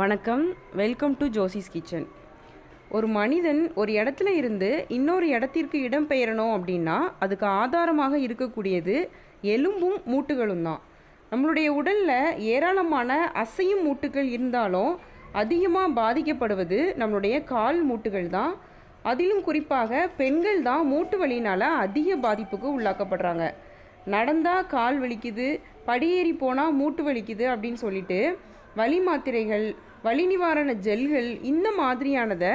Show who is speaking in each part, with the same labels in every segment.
Speaker 1: வணக்கம். Welcome to Josie's kitchen ஒரு மனிதன் ஒரு இடத்துல இருந்து இன்னொரு இடத்திற்கு இடம் பெயரணும் அப்படின்னா அதுக்கு ஆதாரமாக இருக்கக்கூடியது எலும்பும் மூட்டுகளும் தான். நம்மளுடைய உடலில் ஏராளமான அசையும் மூட்டுகள் இருந்தாலும் அதிகமாக பாதிக்கப்படுவது நம்மளுடைய கால் மூட்டுகள் தான். அதிலும் குறிப்பாக பெண்கள் தான் மூட்டு வலியினால் அதிக பாதிப்புக்கு உள்ளாக்கப்படுறாங்க. நடந்தால் கால் வலிக்குது படியேறி போனால் மூட்டு வலிக்குது அப்படின்னு சொல்லிட்டு வலி மாத்திரைகள் வலி நிவாரண ஜெல்கள் இந்த மாதிரியானதை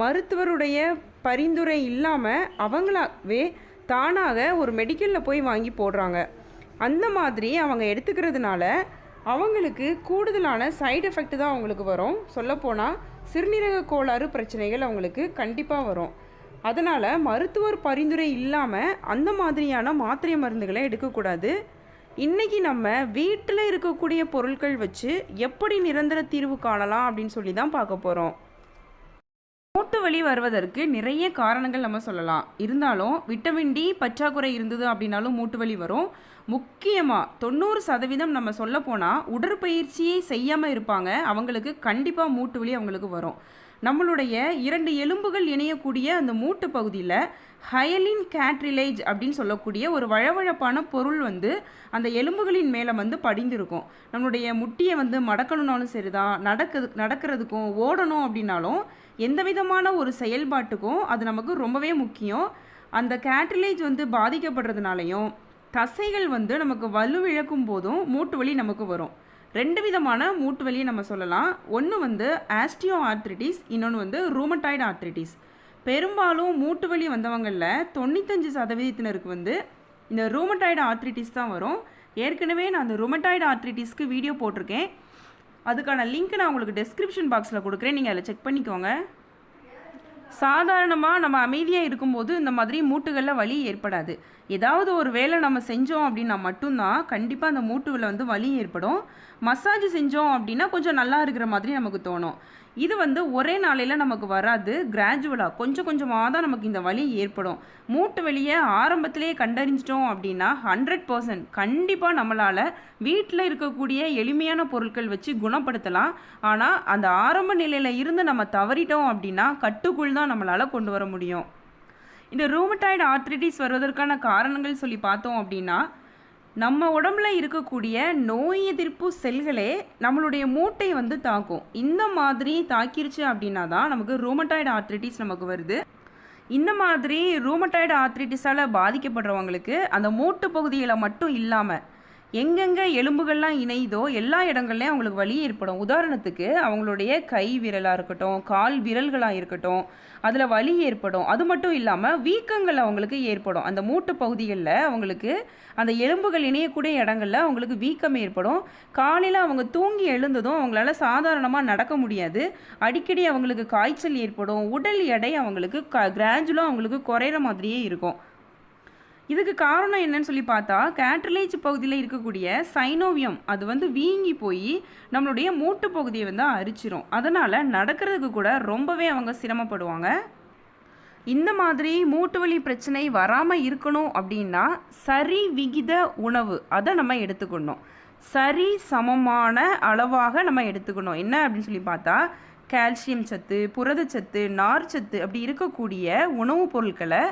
Speaker 1: மருத்துவருடைய பரிந்துரை இல்லாமல் அவங்களாவே தானாக ஒரு மெடிக்கலில் போய் வாங்கி போடுறாங்க. அந்த மாதிரி அவங்க எடுத்துக்கிறதுனால அவங்களுக்கு கூடுதலான சைடு எஃபெக்ட் தான் அவங்களுக்கு வரும். சொல்லப்போனால் சிறுநீரக கோளாறு பிரச்சனைகள் அவங்களுக்கு கண்டிப்பாக வரும். அதனால் மருத்துவர் பரிந்துரை இல்லாமல் அந்த மாதிரியான மாத்திரை மருந்துகளை எடுக்கக்கூடாது. இன்றைக்கி நம்ம வீட்டில் இருக்கக்கூடிய பொருட்கள் வச்சு எப்படி நிரந்தர தீர்வு காணலாம் அப்படின்னு சொல்லி தான் பார்க்க போகிறோம் மூட்டு வலி வருவதற்கு நிறைய காரணங்கள் நம்ம சொல்லலாம். இருந்தாலும் விட்டமின் டி பற்றாக்குறை இருந்தது அப்படின்னாலும் மூட்டு வலி வரும். முக்கியமாக தொண்ணூறு சதவீதம் நம்ம சொல்ல போனால் உடற்பயிற்சியை செய்யாமல் இருப்பாங்க. அவங்களுக்கு கண்டிப்பாக மூட்டு வலி அவங்களுக்கு வரும். நம்மளுடைய இரண்டு எலும்புகள் இணையக்கூடிய அந்த மூட்டு பகுதியில் ஹயலின் கேட்ரிலேஜ் அப்படின்னு சொல்லக்கூடிய ஒரு வழவழப்பான பொருள் வந்து அந்த எலும்புகளின் மேலே வந்து படிந்திருக்கும். நம்மளுடைய முட்டியை வந்து மடக்கணுன்னாலும் சரிதான் நடக்குது நடக்கிறதுக்கும் ஓடணும் அப்படின்னாலும் எந்த விதமான ஒரு செயல்பாட்டுக்கும் அது நமக்கு ரொம்பவே முக்கியம். அந்த கேட்ரிலேஜ் வந்து பாதிக்கப்படுறதுனாலையும் தசைகள் வந்து நமக்கு வலுவிழக்கும் போதும் மூட்டு வலி நமக்கு வரும். ரெண்டு விதமான மூட்டு வலியை நம்ம சொல்லலாம். ஒன்று வந்து ஆஸ்டியோ ஆர்த்ரிட்டிஸ் இன்னொன்று வந்து ரூமட்டாய்டு ஆர்த்ரிட்டிஸ் பெரும்பாலும் மூட்டு வலி வந்தவங்களில் தொண்ணூத்தஞ்சு சதவீதத்தினருக்கு வந்து இந்த ரூமட்டாய்டு ஆர்த்ரிட்டிஸ் தான் வரும். ஏற்கனவே நான் அந்த ரூமட்டாய்டு ஆர்த்ரிட்டிஸ்க்கு வீடியோ போட்டிருக்கேன். அதுக்கான லிங்க் நான் உங்களுக்கு டெஸ்கிரிப்ஷன் பாக்ஸில் கொடுக்குறேன். நீங்கள் அதில் செக் பண்ணிக்கோங்க. சாதாரணமாக நம்ம அமைதியாக இருக்கும்போது இந்த மாதிரி மூட்டுகளில் வலி ஏற்படாது. ஏதாவது ஒரு வேலை நம்ம செஞ்சோம் அப்படின்னா மட்டும்தான் கண்டிப்பாக அந்த மூட்டுகளில் வந்து வலி ஏற்படும். மசாஜ் செஞ்சோம் அப்படின்னா கொஞ்சம் நல்லா இருக்கிற மாதிரி நமக்கு தோணும். இது வந்து ஒரே நாளையில் நமக்கு வராது கிராஜுவலாக கொஞ்சம் கொஞ்சமாக தான் நமக்கு இந்த வலி ஏற்படும். மூட்டு வலியை ஆரம்பத்திலே கண்டறிஞ்சிட்டோம் அப்படின்னா ஹண்ட்ரட் பர்சன்ட் கண்டிப்பாக நம்மளால் வீட்டில் இருக்கக்கூடிய எளிமையான பொருட்கள் வச்சு குணப்படுத்தலாம். ஆனால் அந்த ஆரம்ப நிலையில் இருந்து நம்ம தவறிட்டோம் அப்படின்னா கட்டுக்குள் தான் நம்மளால் கொண்டு வர முடியும். இந்த ரூமட்டாய்டு ஆர்த்ரிட்டிஸ் வருவதற்கான காரணங்கள் சொல்லி பார்த்தோம் அப்படின்னா நம்ம உடம்புல இருக்கக்கூடிய நோய் எதிர்ப்பு செல்களே நம்மளுடைய மூட்டை வந்து தாக்கும். இந்த மாதிரி தாக்கிருச்சு அப்படின்னா தான் நமக்கு ரூமட்டாய்டு ஆர்த்ரிட்டிஸ் நமக்கு வருது. இந்த மாதிரி ரூமட்டாய்டு ஆர்த்ரிட்டிஸால் பாதிக்கப்படுறவங்களுக்கு அந்த மூட்டு பகுதியில் மட்டும் இல்லாமல் எங்கெங்கே எலும்புகள்லாம் இணையுதோ எல்லா இடங்கள்லையும் அவங்களுக்கு வலி ஏற்படும். உதாரணத்துக்கு அவங்களுடைய கை விரலாக இருக்கட்டும் கால் விரல்களாக இருக்கட்டும் அதில் வலி ஏற்படும். அது மட்டும் இல்லாமல் வீக்கங்கள் அவங்களுக்கு ஏற்படும். அந்த மூட்டு பகுதிகளில் அவங்களுக்கு அந்த எலும்புகள் இணையக்கூடிய இடங்களில் அவங்களுக்கு வீக்கம் ஏற்படும். காலையில் அவங்க தூங்கி எழுந்ததும் அவங்களால சாதாரணமாக நடக்க முடியாது. அடிக்கடி அவங்களுக்கு காய்ச்சல் ஏற்படும். உடல் எடை அவங்களுக்கு க கிராஜுவலாக அவங்களுக்கு குறையிற மாதிரியே இருக்கும். இதுக்கு காரணம் என்னன்னு சொல்லி பார்த்தா கேட்ரலேஜ் பகுதியில் இருக்கக்கூடிய சைனோவியம் அது வந்து வீங்கி போய் நம்மளுடைய மூட்டு பகுதியை வந்து அரிச்சிரும். அதனால் நடக்கிறதுக்கு கூட ரொம்பவே அவங்க சிரமப்படுவாங்க. இந்த மாதிரி மூட்டு வலி பிரச்சனை வராமல் இருக்கணும் அப்படின்னா சரி விகித உணவு அதை நம்ம எடுத்துக்கணும். சரி சமமான அளவாக நம்ம எடுத்துக்கணும். என்ன அப்படின்னு சொல்லி பார்த்தா கால்சியம் சத்து புரதச்சத்து நார்ச்சத்து அப்படி இருக்கக்கூடிய உணவுப் பொருட்களை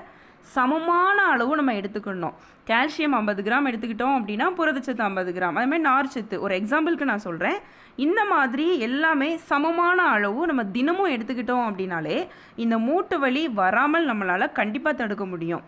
Speaker 1: சமமான அளவு நம்ம எடுத்துக்கணும். கால்சியம் ஐம்பது கிராம் எடுத்துக்கிட்டோம் அப்படின்னா புரதச்சத்து ஐம்பது கிராம். அதுமாதிரி நார்ச்சத்து ஒரு எக்ஸாம்பிளுக்கு நான் சொல்கிறேன் இந்த மாதிரி எல்லாமே சமமான அளவு நம்ம தினமும் எடுத்துக்கிட்டோம் அப்படின்னாலே இந்த மூட்டு வலி வராமல் நம்மளால் கண்டிப்பாக தடுக்க முடியும்.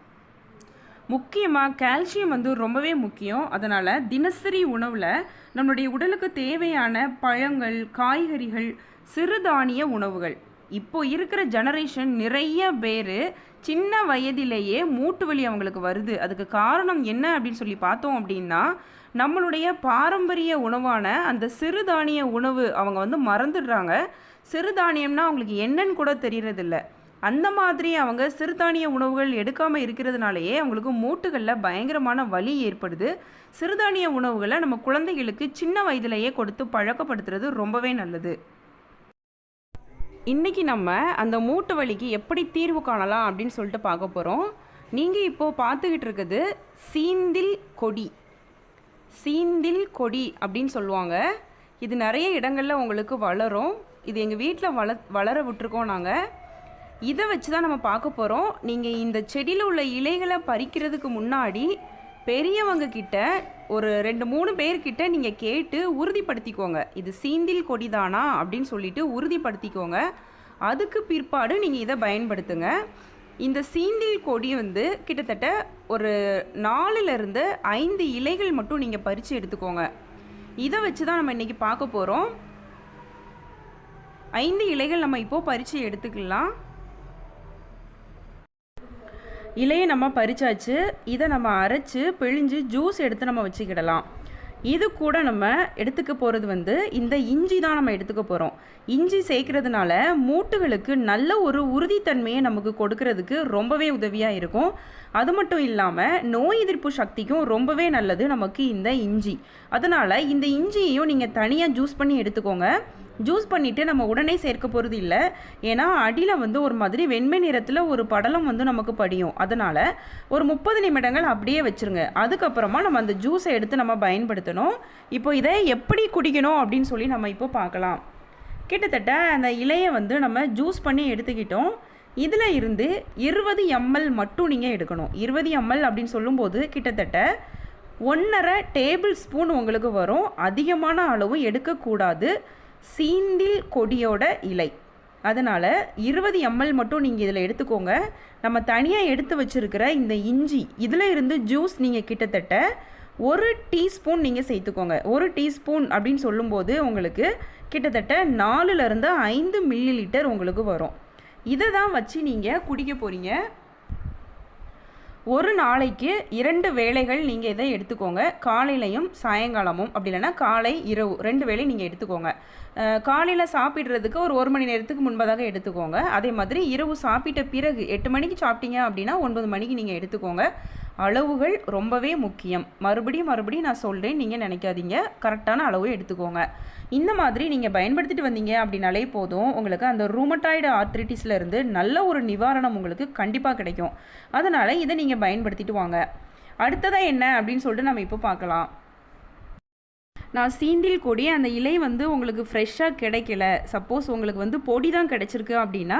Speaker 1: முக்கியமாக கால்சியம் வந்து ரொம்பவே முக்கியம். அதனால் தினசரி உணவில் நம்மளுடைய உடலுக்கு தேவையான பழங்கள் காய்கறிகள் சிறுதானிய உணவுகள். இப்போ இருக்கிற ஜெனரேஷன் நிறைய பேர் சின்ன வயதிலேயே மூட்டு வலி அவங்களுக்கு வருது. அதுக்கு காரணம் என்ன அப்படின்னு சொல்லி பார்த்தோம் அப்படின்னா நம்மளுடைய பாரம்பரிய உணவான அந்த சிறுதானிய உணவு அவங்க வந்து மறந்துடுறாங்க. சிறுதானியம்னா அவங்களுக்கு என்னன்னு கூட தெரியறதில்ல. அந்த மாதிரி அவங்க சிறுதானிய உணவுகள் எடுக்காமல் இருக்கிறதுனாலேயே அவங்களுக்கு மூட்டுகளில் பயங்கரமான வலி ஏற்படுது. சிறுதானிய உணவுகளை நம்ம குழந்தைகளுக்கு சின்ன வயதிலேயே கொடுத்து பழக்கப்படுத்துறது ரொம்பவே நல்லது. இன்றைக்கி நம்ம அந்த மூட்டு வலிக்கு எப்படி தீர்வு காணலாம் அப்படின்னு சொல்லிட்டு பார்க்க போகிறோம் நீங்கள் இப்போது பார்த்துக்கிட்டு இருக்குது சீந்தில் கொடி. சீந்தில் கொடி அப்படின்னு சொல்லுவாங்க. இது நிறைய இடங்களில் உங்களுக்கு வளரும். இது எங்கள் வீட்டில் வள வளர விட்டுருக்கோம் நாங்கள் இதை வச்சு தான் நம்ம பார்க்க போகிறோம் நீங்கள் இந்த செடியில் உள்ள இலைகளை பறிக்கிறதுக்கு முன்னாடி பெரியவங்க கிட்ட ஒரு ரெண்டு மூணு பேர்கிட்ட நீங்கள் கேட்டு உறுதிப்படுத்திக்கோங்க. இது சீந்தில் கொடிதானா அப்படின்னு சொல்லிட்டு உறுதிப்படுத்திக்கோங்க. அதுக்கு பிற்பாடு நீங்கள் இதை பயன்படுத்துங்க. இந்த சீந்தில் கொடி வந்து கிட்டத்தட்ட ஒரு நாலுலேருந்து ஐந்து இலைகள் மட்டும் நீங்கள் பறித்து எடுத்துக்கோங்க. இதை வச்சு தான் நம்ம இன்றைக்கி பார்க்க போகிறோம் ஐந்து இலைகள் நம்ம இப்போது பறித்து எடுத்துக்கலாம். இலையை நம்ம பறிச்சாச்சு இதை நம்ம அரைச்சி பிழிஞ்சு ஜூஸ் எடுத்து நம்ம வச்சுக்கிடலாம். இது கூட நம்ம எடுத்துக்க போகிறது வந்து இந்த இஞ்சி தான் நம்ம எடுத்துக்க போகிறோம் இஞ்சி சேர்க்கறதுனால மூட்டுகளுக்கு நல்ல ஒரு உறுதித்தன்மையை நமக்கு கொடுக்கறதுக்கு ரொம்பவே உதவியாக இருக்கும். அது மட்டும் இல்லாமல் நோய் எதிர்ப்பு சக்திக்கும் ரொம்பவே நல்லது நமக்கு இந்த இஞ்சி. அதனால் இந்த இஞ்சியையும் நீங்கள் தனியாக ஜூஸ் பண்ணி எடுத்துக்கோங்க. ஜூஸ் பண்ணிவிட்டு நம்ம உடனே சேர்க்க போகிறது இல்லை. ஏன்னா அடியில் வந்து ஒரு மாதிரி வெண்மை நிறத்தில் ஒரு படலம் வந்து நமக்கு படியும். அதனால் ஒரு முப்பது நிமிடங்கள் அப்படியே வச்சுருங்க. அதுக்கப்புறமா நம்ம அந்த ஜூஸை எடுத்து நம்ம பயன்படுத்தணும். இப்போ இதை எப்படி குடிக்கணும் அப்படின்னு சொல்லி நம்ம இப்போ பார்க்கலாம். கிட்டத்தட்ட அந்த இலையை வந்து நம்ம ஜூஸ் பண்ணி எடுத்துக்கிட்டோம். இதில் இருந்து இருபது எம்எல் மட்டும் நீங்கள் எடுக்கணும். இருபது எம்எல் அப்படின்னு சொல்லும்போது கிட்டத்தட்ட ஒன்றரை டேபிள் ஸ்பூன் உங்களுக்கு வரும். அதிகமான அளவு எடுக்கக்கூடாது. சீந்தில் கொடியோட இலை. அதனால் இருபது எம்எல் மட்டும் நீங்கள் இதில் எடுத்துக்கோங்க. நம்ம தனியாக எடுத்து வச்சுருக்கிற இந்த இஞ்சி இதில் இருந்து ஜூஸ் நீங்கள் கிட்டத்தட்ட ஒரு டீஸ்பூன் நீங்கள் சேர்த்துக்கோங்க. ஒரு டீஸ்பூன் அப்படின்னு சொல்லும்போது உங்களுக்கு கிட்டத்தட்ட நாலுலேருந்து ஐந்து மில்லி லிட்டர் உங்களுக்கு வரும். இதை தான் வச்சு நீங்கள் குடிக்க போகிறீங்க ஒரு நாளைக்கு இரண்டு வேலைகள் நீங்கள் இதை எடுத்துக்கோங்க. காலையிலையும் சாயங்காலமும். அப்படி இல்லைன்னா காலை இரவு ரெண்டு வேலை நீங்கள் எடுத்துக்கோங்க. காலையில் சாப்பிட்றதுக்கு ஒரு ஒரு மணி நேரத்துக்கு முன்பதாக எடுத்துக்கோங்க. அதே மாதிரி இரவு சாப்பிட்ட பிறகு எட்டு மணிக்கு சாப்பிட்டீங்க அப்படின்னா ஒன்பது மணிக்கு நீங்கள் எடுத்துக்கோங்க. அளவுகள் ரொம்பவே முக்கியம். மறுபடியும் மறுபடியும் நான் சொல்கிறேன் நீங்கள் நினைக்காதீங்க. கரெக்டான அளவு எடுத்துக்கோங்க. இந்த மாதிரி நீங்கள் பயன்படுத்திட்டு வந்தீங்க அப்படின்னாலே போதும். உங்களுக்கு அந்த ரூமட்டாய்டு ஆர்த்ரிட்டிஸில் இருந்து நல்ல ஒரு நிவாரணம் உங்களுக்கு கண்டிப்பாக கிடைக்கும். அதனால் இதை நீங்கள் பயன்படுத்திட்டு வாங்க. அடுத்ததாக என்ன அப்படின்னு சொல்லிட்டு நம்ம இப்போ பார்க்கலாம். நான் சீண்டில் கொடி அந்த இலை வந்து உங்களுக்கு ஃப்ரெஷ்ஷாக கிடைக்கல. சப்போஸ் உங்களுக்கு வந்து பொடி தான் கிடைச்சிருக்கு அப்படின்னா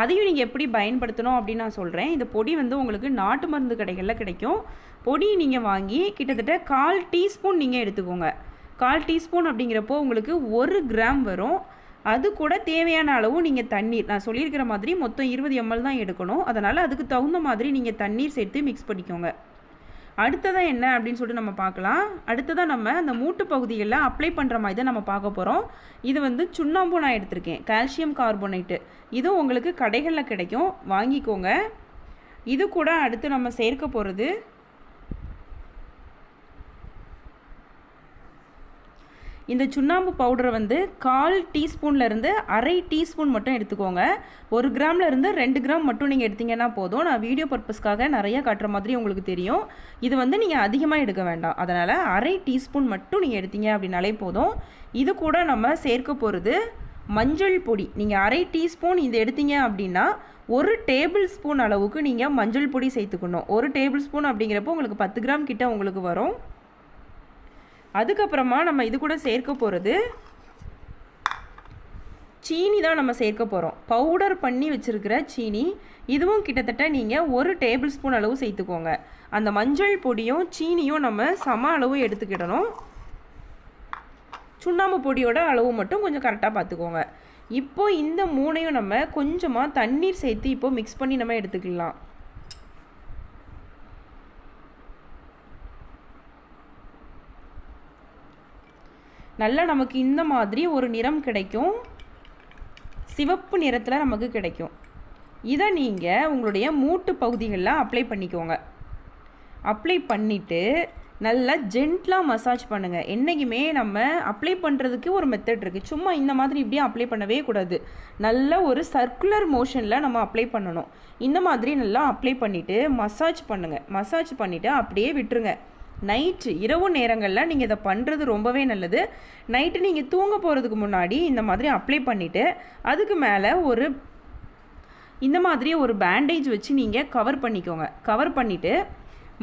Speaker 1: அதையும் நீங்கள் எப்படி பயன்படுத்தணும் அப்படின்னு நான் சொல்கிறேன் இந்த பொடி வந்து உங்களுக்கு நாட்டு மருந்து கடைகளில் கிடைக்கும். பொடி நீங்கள் வாங்கி கிட்டத்தட்ட கால் டீஸ்பூன் நீங்கள் எடுத்துக்கோங்க. கால் டீஸ்பூன் அப்படிங்கிறப்போ உங்களுக்கு ஒரு கிராம் வரும். அது கூட தேவையான அளவு நீங்கள் தண்ணீர் நான் சொல்லியிருக்கிற மாதிரி மொத்தம் இருபது எம்எல் தான் எடுக்கணும். அதனால் அதுக்கு தகுந்த மாதிரி நீங்கள் தண்ணீர் சேர்த்து மிக்ஸ் பண்ணிக்கோங்க. அடுத்ததாக என்ன அப்படின்னு சொல்லிட்டு நம்ம பார்க்கலாம். அடுத்ததாக நம்ம அந்த மூட்டு பகுதிகளில் அப்ளை பண்ணுற மாதிரி தான் நம்ம பார்க்க போகிறோம் இது வந்து சுண்ணாம்பு நான் எடுத்திருக்கேன். கால்சியம் கார்போனேட்டு இதுவும் உங்களுக்கு கடைகளில் கிடைக்கும். வாங்கிக்கோங்க. இது கூட அடுத்து நம்ம சேர்க்க போகிறது இந்த சுண்ணாம்பு பவுடரை வந்து கால் டீஸ்பூன்லேருந்து அரை டீஸ்பூன் மட்டும் எடுத்துக்கோங்க. ஒரு கிராம்லேருந்து ரெண்டு கிராம் மட்டும் நீங்கள் எடுத்தீங்கன்னா போதும். நான் வீடியோ பர்பஸ்க்காக நிறைய காட்டுற மாதிரி உங்களுக்கு தெரியும். இது வந்து நீங்கள் அதிகமாக எடுக்க வேண்டாம். அதனால் அரை டீஸ்பூன் மட்டும் நீங்கள் எடுத்தீங்க அப்படின்னாலே போதும். இது கூட நம்ம சேர்க்க போகிறது மஞ்சள் பொடி. நீங்கள் அரை டீஸ்பூன் இது எடுத்தீங்க அப்படின்னா ஒரு டேபிள் ஸ்பூன் அளவுக்கு நீங்கள் மஞ்சள் பொடி சேர்த்துக்கணும். ஒரு டேபிள் ஸ்பூன் அப்படிங்கிறப்போ உங்களுக்கு பத்து கிராம் கிட்ட உங்களுக்கு வரும். அதுக்கப்புறமா நம்ம இது கூட சேர்க்க போகிறது சீனி தான் நம்ம சேர்க்க போகிறோம் பவுடர் பண்ணி வச்சுருக்கிற சீனி இதுவும் கிட்டத்தட்ட நீங்கள் ஒரு டேபிள் ஸ்பூன் அளவு சேர்த்துக்கோங்க. அந்த மஞ்சள் பொடியும் சீனியும் நம்ம சம அளவு எடுத்துக்கிடணும். சுண்ணாம்பு பொடியோட அளவு மட்டும் கொஞ்சம் கரெக்டாக பார்த்துக்கோங்க. இப்போ இந்த மூணையும் நம்ம கொஞ்சமாக தண்ணீர் சேர்த்து இப்போ மிக்ஸ் பண்ணி நம்ம எடுத்துக்கலாம். நல்லா நமக்கு இந்த மாதிரி ஒரு நிறம் கிடைக்கும். சிவப்பு நிறத்தில் நமக்கு கிடைக்கும். இதை நீங்கள் உங்களுடைய மூட்டு பகுதிகளில் அப்ளை பண்ணிக்கோங்க. அப்ளை பண்ணிவிட்டு நல்லா ஜென்ட்லாக மசாஜ் பண்ணுங்கள் என்றைக்குமே நம்ம அப்ளை பண்ணுறதுக்கு ஒரு மெத்தட் இருக்குது சும்மா இந்த மாதிரி இப்படியே அப்ளை பண்ணவே கூடாது. நல்ல ஒரு சர்க்குலர் மோஷனில் நம்ம அப்ளை பண்ணணும். இந்த மாதிரி நல்லா அப்ளை பண்ணிவிட்டு மசாஜ் பண்ணுங்கள் மசாஜ் பண்ணிவிட்டு அப்படியே விட்டுருங்க. நைட்டு இரவு நேரங்களில் நீங்கள் இதை பண்ணுறது ரொம்பவே நல்லது. நைட்டு நீங்கள் தூங்க போகிறதுக்கு முன்னாடி இந்த மாதிரி அப்ளை பண்ணிவிட்டு அதுக்கு மேலே ஒரு இந்த மாதிரி ஒரு பேண்டேஜ் வச்சு நீங்கள் கவர் பண்ணிக்கோங்க. கவர் பண்ணிவிட்டு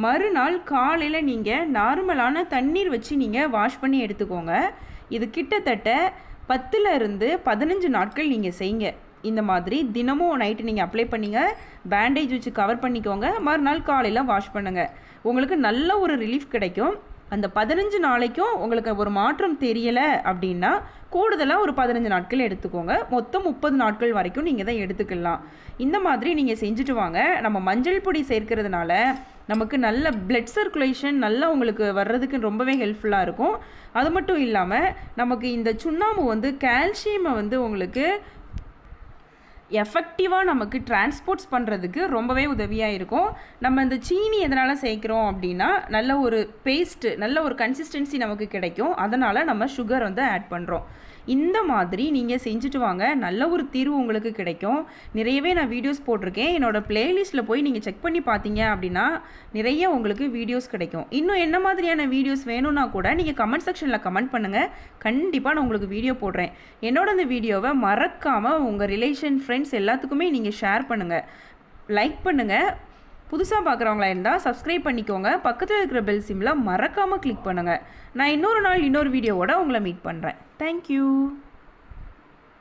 Speaker 1: மறுநாள் காலையில் நீங்கள் நார்மலான தண்ணீர் வச்சு நீங்கள் வாஷ் பண்ணி எடுத்துக்கோங்க. இது கிட்டத்தட்ட பத்தில் இருந்து பதினஞ்சு நாட்கள் நீங்கள் செய்யுங்க. இந்த மாதிரி தினமும் நைட்டு நீங்கள் அப்ளை பண்ணிங்க பேண்டேஜ் வச்சு கவர் பண்ணிக்கோங்க மறுநாள் காலையில் வாஷ் பண்ணுங்கள் உங்களுக்கு நல்ல ஒரு ரிலீஃப் கிடைக்கும். அந்த பதினஞ்சு நாளைக்கும் உங்களுக்கு ஒரு மாற்றம் தெரியலை அப்படின்னா கூடுதலாக ஒரு பதினஞ்சு நாட்கள் எடுத்துக்கோங்க. மொத்தம் முப்பது நாட்கள் வரைக்கும் நீங்கள் தான் எடுத்துக்கலாம். இந்த மாதிரி நீங்கள் செஞ்சுட்டு வாங்க. நம்ம மஞ்சள் பொடி சேர்க்கறதுனால நமக்கு நல்ல பிளட் சர்க்குலேஷன் நல்லா உங்களுக்கு வர்றதுக்கு ரொம்பவே ஹெல்ப்ஃபுல்லாக இருக்கும். அது மட்டும் இல்லாமல் நமக்கு இந்த சுண்ணாம்பு வந்து கால்சியமை வந்து உங்களுக்கு எஃபெக்டிவாக நமக்கு டிரான்ஸ்போர்ட்ஸ் பண்ணுறதுக்கு ரொம்பவே உதவியாக இருக்கும். நம்ம இந்த சீனி எதனால் சேர்க்குறோம் அப்படின்னா நல்ல ஒரு பேஸ்ட்டு நல்ல ஒரு கன்சிஸ்டன்சி நமக்கு கிடைக்கும். அதனால் நம்ம சுகர் வந்து ஆட் பண்ணுறோம் இந்த மாதிரி நீங்கள் செஞ்சுட்டு வாங்க. நல்ல ஒரு தீர்வு உங்களுக்கு கிடைக்கும். நிறையவே நான் வீடியோஸ் போட்டிருக்கேன். என்னோட ப்ளேலிஸ்ட்டில் போய் நீங்கள் செக் பண்ணி பார்த்தீங்க அப்படின்னா நிறைய உங்களுக்கு வீடியோஸ் கிடைக்கும். இன்னும் என்ன மாதிரியான வீடியோஸ் வேணும்னா கூட நீங்கள் கமெண்ட் செக்ஷனில் கமெண்ட் பண்ணுங்கள் கண்டிப்பாக நான் உங்களுக்கு வீடியோ போடுறேன். என்னோட இந்த வீடியோவை மறக்காமல் உங்கள் ரிலேஷன் ஃப்ரெண்ட்ஸ் எல்லாத்துக்குமே நீங்கள் ஷேர் பண்ணுங்கள் லைக் பண்ணுங்கள் புதுசாக பார்க்குறவங்களா இருந்தால் சப்ஸ்கிரைப் பண்ணிக்கோங்க. பக்கத்தில் இருக்கிற பெல் சிம்மில் மறக்காமல் கிளிக் பண்ணுங்கள் நான் இன்னொரு நாள் இன்னொரு வீடியோவோட உங்களை மீட் பண்ணுறேன் தேங்க்யூ